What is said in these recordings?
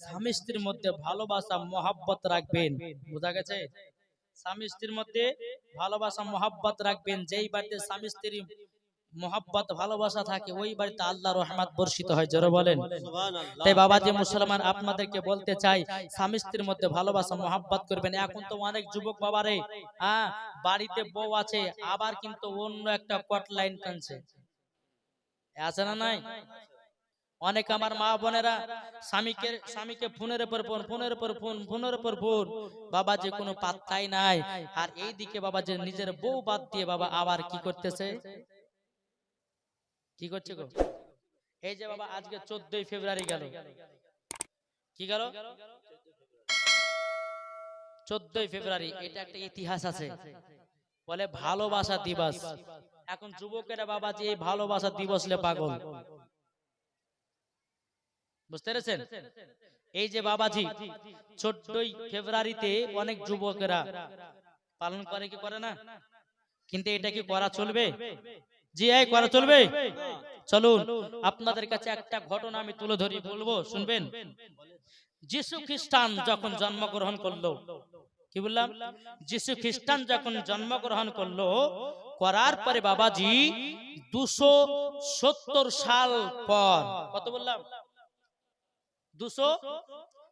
স্বামী স্ত্রীর মধ্যে ভালোবাসা মহাব্বত রাখবেন। বোঝা গেছে? স্বামী স্ত্রীর মধ্যে ভালোবাসা মহাব্বত রাখবেন। যেই বাড়িতে স্বামী স্ত্রী মহাব্বত ভালোবাসা থাকে ওই বাড়িতে আল্লাহ রহমত বর্ষিত হয়। জোরে বলেন। তাই বাবাজি মুসলমান আপনাদেরকে বলতে চাই স্বামী স্ত্রীর মধ্যে ভালোবাসা মহাব্বত করবেন। এখন তো অনেক যুবক বাবারে হ্যাঁ বাড়িতে বউ আছে আবার কিন্তু অন্য একটা কট লাইন টানছে। আছে না নাই? অনেক আমার মা বোনেরা স্বামীকে স্বামীকে ফোনের উপর ফোন ফোনের উপর ফোন ফোনের উপর ফোন। বাবা যে কোনো পাত্তাই নাই। আর এই দিকে বাবা যে নিজের বউ বাদ দিয়ে বাবা আবার কি করতেছে? কি করছে গো? এই যে বাবা আজকে চোদ্দই ফেব্রুয়ারি গেল। কি গেল? চোদ্দই ফেব্রুয়ারি এটা একটা ইতিহাস আছে। বলে ভালোবাসা দিবস। এখন যুবকেরা বাবা যে এই ভালোবাসা দিবস লে পাগল। বুঝতে পেরেছেন? এই যে বাবাজি, চোদ্দই ফেব্রুয়ারিতে অনেক যুবকেরা পালন করে কি করে না? কিন্তু এটা কি করা চলবে? জি, এই করা চলবে। চলুন, আপনাদের কাছে একটা ঘটনা আমি তুলে ধরি, বলব, শুনবেন? যিশু খ্রিস্টান যখন জন্মগ্রহণ করল, কি বললাম? যিশু খ্রিস্টান যখন জন্মগ্রহণ করল, করার পরে বাবাজি দুশো সত্তর সাল পর, কত বললাম? দুশো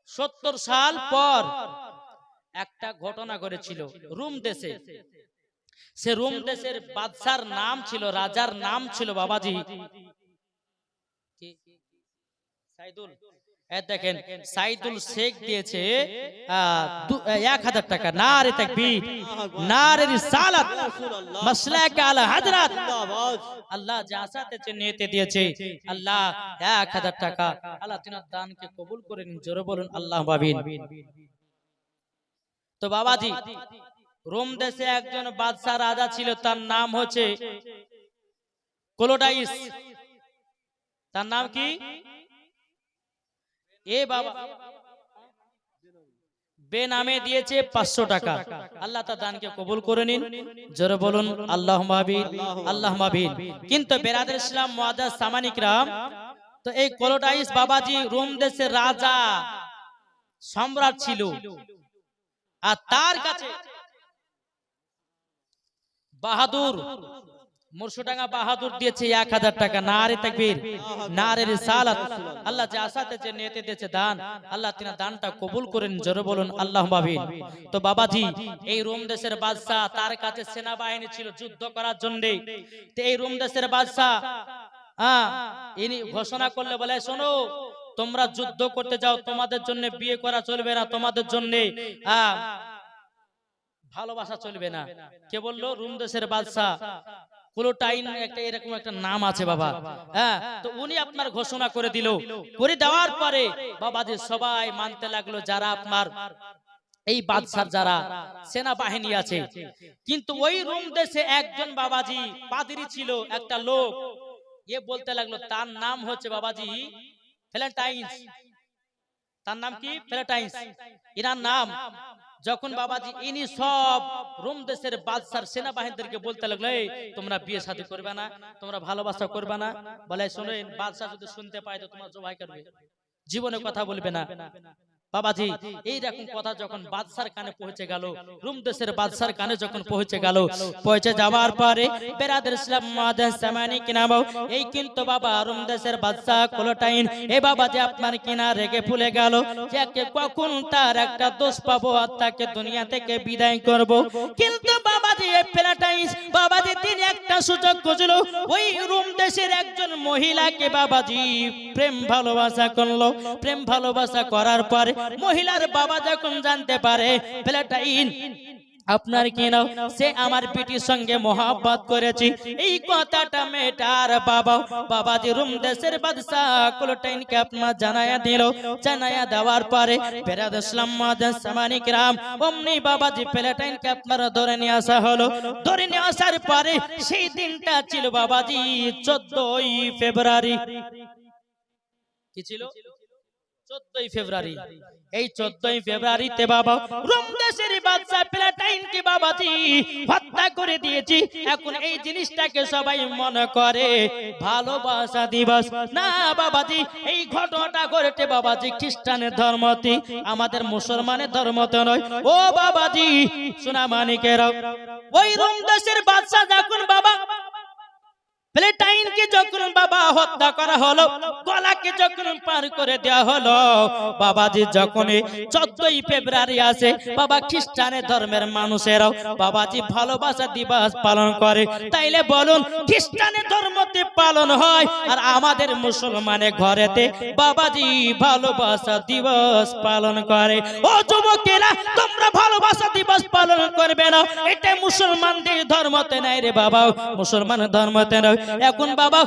সত্তর সাল পর একটা ঘটনা করেছিল রুম দেশে। সে রুম দেশের বাদশার নাম ছিল, রাজার নাম ছিল বাবাজি। সাইদুল। দেখেন সাইদুল শেখ দিয়েছে এক হাজার টাকা না রে তাকবীর না রে রিসালাত মাসলাক আলা হযরত আল্লাহ চিহ্নিত দিয়েছে। আল্লাহ এক হাজার টাকা আল্লাহ তিনার দানকে কবুল করে নিন জোরে বলুন আল্লাহ বাবিন তো বাবাজি রোম দেশে একজন বাদশাহ রাজা ছিল তার নাম হচ্ছে কোলোডাইস। তার নাম কি? এ বাবা। বে নামে দিয়েছে পাঁচশো টাকা। আল্লাহ তার দানকে কবুল করে নিন। জোরে বলুন আল্লাহ মাবিন আল্লাহ মাবিন কিন্তু বেরাদের ইসলাম মুআদ্দাস সামানিকরাম, তো এই কোলোডাইস বাবাজি রোম দেশের রাজা, সম্রাট ছিল। আর তার কাছে বাহাদুর মুর্শিদাঙ্গা বাহাদুর দিয়েছে এক হাজার টাকা। নারে তাকবীর, নারে রিসালাত। আল্লাহ যে আশাতে যে দিয়েছে দান, আল্লাহ তিনি দানটা কবুল করেন, জোরে বলুন আল্লাহ তো বাবাজি, এই রোম দেশের বাদশাহ, তার কাছে সেনাবাহিনী ছিল যুদ্ধ করার জন্য। তো এই রোম দেশের বাদশাহ হ্যাঁ ইনি ঘোষণা করলে বলে, শোনো, তোমরা যুদ্ধ করতে যাও, তোমাদের জন্য বিয়ে করা চলবে না, তোমাদের জন্য। হ্যাঁ ভালোবাসা চলবে না। কে বলল? রুম দেশের বাদশাহ। কোলোটাইন একটা এরকম একটা নাম আছে বাবা। হ্যাঁ তো উনি আপনার ঘোষণা করে দিল। করে দেওয়ার পরে বাবাজি সবাই মানতে লাগল যারা আপনার এই বাদশার যারা সেনাবাহিনী আছে। কিন্তু ওই রুম দেশে একজন বাবাজি পাদিরি ছিল একটা লোক। এ বলতে লাগল তার নাম হচ্ছে বাবাজি ফ্যালেন্টাইন্স তার নাম কি? ফ্যালেন্টাইন্স এনার নাম। যখন বাবাজি ইনি সব রোম দেশের বাদশার সেনাবাহিনীদেরকে বলতে লাগল "এই, তোমরা বিয়ে শাদী করবে না তোমরা ভালোবাসা করবে না বলে শোনেন বাদশাহ যদি শুনতে পায় তো তোমার জবাই করবে। জীবনে কথা বলবে না। বাবাজি এইরকম কথা যখন বাদশার কানে পৌঁছে গেল রুম দেশের বাদশার কানে যখন পৌঁছে গেল পৌঁছে যাওয়ার পরে বেরাদের ইসলাম মাদান সামানি কিনাবো এই কিন্তু বাবা রুম দেশের বাদশা কোলোটাইন এ বাবা যে আপনার কিনা রেগে ফুলে গেল যাকে কখন তার একটা দোষ পাবো আর তাকে দুনিয়া থেকে বিদায় করব। কিন্তু বাবাজি প্লাটাইস বাবাজি তিনি একটা সুযোগ খুঁজলো। ওই রুম দেশের একজন মহিলাকে বাবাজি প্রেম ভালোবাসা করল। প্রেম ভালোবাসা করার পরে মহিলার বাবা যখন জানতে পারে প্লেটাইন আপনার কি সে আমার পিটির সঙ্গে মহাব্বত করেছি। এই কথাটা মেয়েটার বাবা, বাবাজি রুম দেশের বাদশাহ কুলটাইনকে আপনার জানায়া দিল। জানায়া দেওয়ার পরে ফেরাদ ইসলাম সামানিক রাম। অমনি বাবাজি প্লেটাইনকে আপনার ধরে নিয়ে আসা হলো। ধরে নিয়ে আসার পরে সেই দিনটা ছিল বাবাজি চোদ্দই ফেব্রুয়ারি। কি ছিল? চোদ্দই ফেব্রুয়ারি। এই চোদ্দই ফেব্রুয়ারিতে বাবা রোম দেশের বাদশা হত্যা করে দিয়েছি। এখন এই জিনিসটাকে সবাই মনে করে। ভালোবাসা দিবস। না এই ঘটনাটা খ্রিস্টানের ধর্মতে। আমাদের মুসলমানের ধর্ম তো নয়। ও বাবাজি সোনা মানিকের ওই রোম দেশের বাদশা যখন বাবা যখন বাবা হত্যা করা হলো, গলাকে যখন পার করে দেওয়া হলো, বাবাজি যখন চোদ্দই ফেব্রুয়ারি আসে, বাবা খ্রিস্টানের ধর্মের মানুষেরাও বাবাজি ভালোবাসা দিবস পালন করে। তাইলে বলুন, খ্রিস্টানের ধর্মতে পালন হয়, আর আমাদের মুসলমানের ঘরেতে বাবাজি ভালোবাসা দিবস পালন করে। ও যুবকেরা, তোমরা ভালোবাসা দিবস পালন করবে না, এটা মুসলমানদের ধর্মতে নাই রে বাবা মুসলমান ধর্মতে নয় এখন বাবা